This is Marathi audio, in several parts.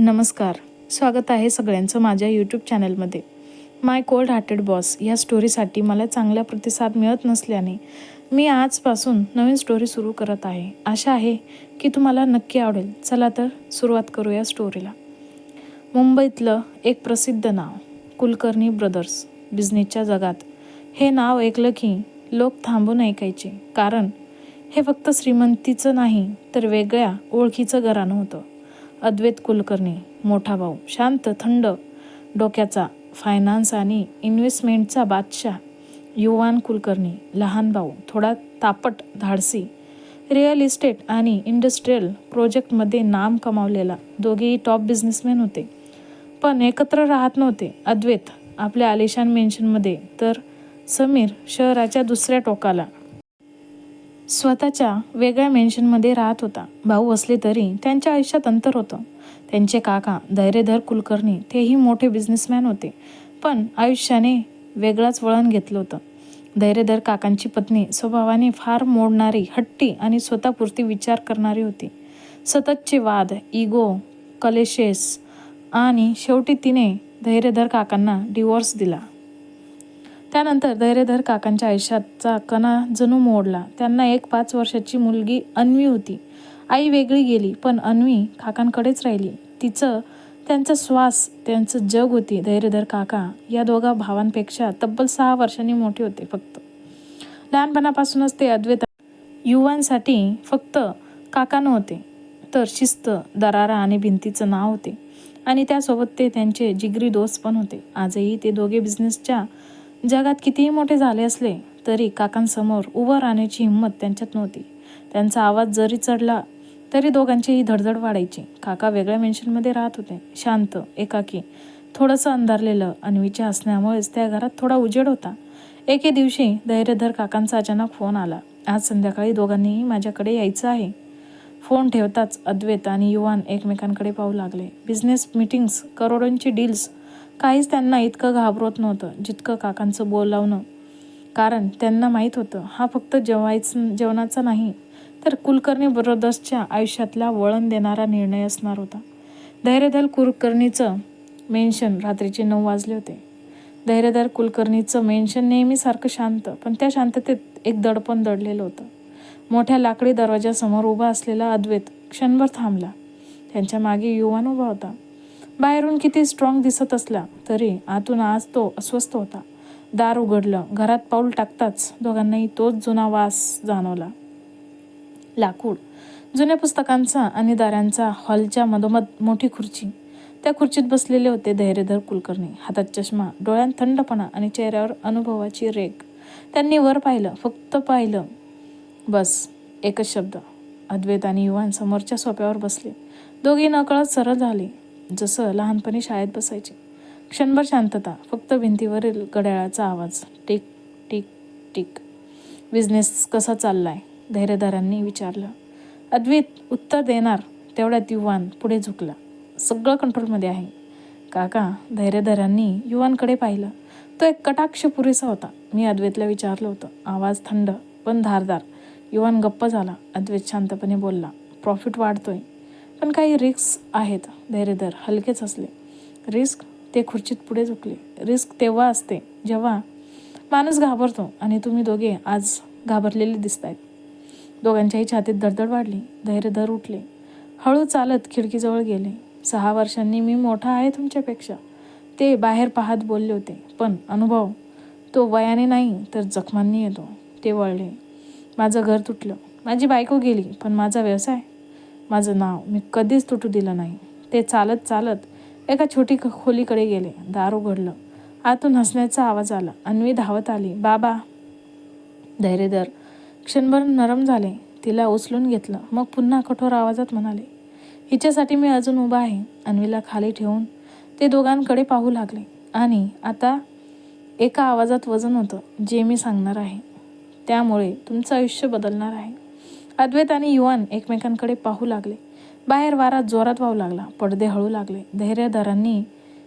नमस्कार. स्वागत आहे सगळ्यांचं माझ्या यूट्यूब चॅनलमध्ये माय कोल्ड हार्टेड बॉस या स्टोरीसाठी मला चांगला प्रतिसाद मिळत नसल्याने मी आजपासून नवीन स्टोरी सुरू करत आहे. आशा आहे की तुम्हाला नक्की आवडेल. चला तर सुरुवात करूया स्टोरीला मुंबईतलं एक प्रसिद्ध नाव कुलकर्णी ब्रदर्स बिझनेसच्या जगात. हे नाव ऐकलं की लोक थांबून ऐकायचे. कारण हे फक्त श्रीमंतीचं नाही तर वेगळ्या ओळखीचं घराणं होतं. अद्वैत कुलकर्णी मोठा भाऊ शांत थंड डोक्याचा फायनान्स आणि इन्व्हेस्टमेंटचा बादशाह युवान कुलकर्णी लहान भाऊ थोडा तापट धाडसी रिअल इस्टेट आणि इंडस्ट्रीयल प्रोजेक्टमध्ये नाम कमावलेला दोघेही टॉप बिझनेसमॅन होते. पण एकत्र राहत नव्हते अद्वैत आपल्या आलिशान मेन्शनमध्ये तर समीर शहराच्या दुसऱ्या टोकाला स्वतःच्या वेगळ्या मेन्शनमध्ये राहत होता. भाऊ असले तरी त्यांच्या आयुष्यात अंतर होतं. त्यांचे काका धैर्यधर कुलकर्णी तेही मोठे बिझनेसमॅन होते. पण आयुष्याने वेगळाच वळण घेतलं होतं. धैर्यधर काकांची पत्नी स्वभावाने फार मोडणारी हट्टी आणि स्वतःपुरती विचार करणारी होती. सततचे वाद इगो कलेशेस आणि शेवटी तिने धैर्यधर काकांना डिवोर्स दिला. त्यानंतर धैर्यधर काकांच्या आयुष्याचा कणा जणू मोडला. त्यांना एक पाच वर्षाची मुलगी अन्वी होती. आई वेगळी गेली पण अन्वी काकांकडेच राहिली. तिचं त्यांचा श्वास त्यांचं जग होती. धैर्यधर काका या दोघा भावांपेक्षा तब्बल सहा वर्षांनी मोठे होते फक्त. लहानपणापासूनच ते अद्वैत युवांसाठी फक्त काका नव्हते तर शिस्त दरारा आणि भिंतीचं नाव होते. आणि त्यासोबत ते त्यांचे जिगरी दोस्त पण होते. आजही ते दोघे बिझनेसच्या जगात कितीही मोठे झाले असले तरी काकांसमोर उभं राहण्याची हिंमत त्यांच्यात नव्हती. त्यांचा आवाज जरी चढला तरी दोघांचीही धडधड वाढायची. काका वेगळ्या मेन्शनमध्ये राहत होते. शांत एकाकी थोडंसं अंधारलेलं अन्वीच्या असण्यामुळेच त्या घरात थोडा उजेड होता. एके दिवशी धैर्यधर काकांचा अचानक फोन आला. आज संध्याकाळी दोघांनीही माझ्याकडे यायचं आहे. फोन ठेवताच अद्वैत आणि युवान एकमेकांकडे पाहू लागले. बिझनेस मीटिंग्स करोडोंची डील्स काहीच त्यांना इतकं घाबरत नव्हतं जितकं काकांचं बोलावणं कारण त्यांना माहीत होतं हा फक्त जेवायचं जेवणाचा नाही तर कुलकर्णी ब्रदर्सच्या आयुष्यातला वळण देणारा निर्णय असणार होता. धैर्यधर कुलकर्णीचं मेन्शन रात्रीचे नऊ वाजले होते. धैर्यधर कुलकर्णीचं मेन्शन नेहमीसारखं शांत पण त्या शांततेत एक दडपण दडलेलं होतं. मोठ्या लाकडी दरवाजासमोर उभा असलेला अद्वैत क्षणभर थांबला. त्यांच्या मागे युवान उभा होता. बाहेरून किती स्ट्रॉंग दिसत असला तरी आतून आज तो अस्वस्थ होता. दार उघडलं. घरात पाऊल टाकताच दोघांनाही तोच जुना वास जाणवला. लाकूड. जुन्या पुस्तकांचा आणि दारांचा हॉलच्या मधोमध मोठी खुर्ची. त्या खुर्चीत बसलेले होते धैर्यधर कुलकर्णी. हातात चष्मा डोळ्यात थंडपणा आणि चेहऱ्यावर अनुभवाची रेग. त्यांनी वर पाहिलं फक्त पाहिलं. बस एकच शब्द. अद्वैत आणि युवान समोरच्या सोप्यावर बसले. दोघे नकळत सरळ झाले. जसं लहानपणी शाळेत बसायचे. क्षणभर शांतता फक्त भिंतीवरील घड्याळाचा आवाज. Tick tick tick. बिझनेस कसा चाललाय? धैर्यधारांनी विचारलं. अद्वित उत्तर देणार. तेवढ्यात युवान पुढे झुकला. सगळं कंट्रोलमध्ये आहे. काका धैर्यधरांनी युवानकडे पाहिलं. तो एक कटाक्ष पुरेसा होता. मी अद्वैतला विचारलं होतं. आवाज थंड पण धारदार. युवान गप्प झाला. अद्वैत शांतपणे बोलला. प्रॉफिट वाढतोय. पण काही रिस्क आहेत. धैर्यधर हलकेच असले. रिस्क ते खुर्चीत पुढे झुकले. रिस्क तेव्हा असते जेव्हा माणूस घाबरतो आणि तुम्ही दोघे आज घाबरलेले दिसत आहेत दोघांच्याही छातीत धडधड वाढली. धैर्यधर उठले. हळू चालत खिडकीजवळ गेले. सहा वर्षांनी मी मोठा आहे तुमच्यापेक्षा. ते बाहेर पाहत बोलले होते पण अनुभव तो वयाने नाही तर जखमांनी येतो. ते वळले. माझं घर तुटलं. माझी बायको गेली पण माझा व्यवसाय माझं नाव मी कधीच तुटू दिलं नाही. ते चालत चालत एका छोटी ख- खोलीकडे गेले. दार उघडलं. आतून हसण्याचा आवाज आला. अन्वी धावत आली. बाबा. धैर्यधर. क्षणभर नरम झाले. तिला उचलून घेतलं. मग पुन्हा कठोर आवाजात म्हणाले हिच्यासाठी मी अजून उभा आहे. अन्वीला खाली ठेवून ते दोघांकडे पाहू लागले. आणि आता? एका आवाजात वजन होतं. जे मी सांगणार आहे त्यामुळे तुमचं आयुष्य बदलणार आहे. अद्वैत आणि युवान एकमेकांकडे पाहू लागले. बाहेर वारा जोरात वाहू लागला. पडदे हळू लागले. धैर्यदारांनी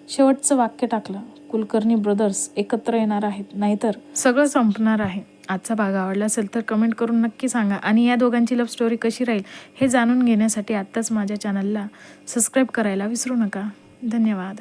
शेवटचं वाक्य टाकलं. कुलकर्णी ब्रदर्स एकत्र येणार आहेत. नाहीतर सगळं संपणार आहे. आजचा भाग आवडला असेल तर कमेंट करून नक्की सांगा. आणि या दोघांची लव्ह स्टोरी कशी राहील हे जाणून घेण्यासाठी आत्ताच माझ्या चॅनलला सबस्क्राईब करायला विसरू नका. धन्यवाद.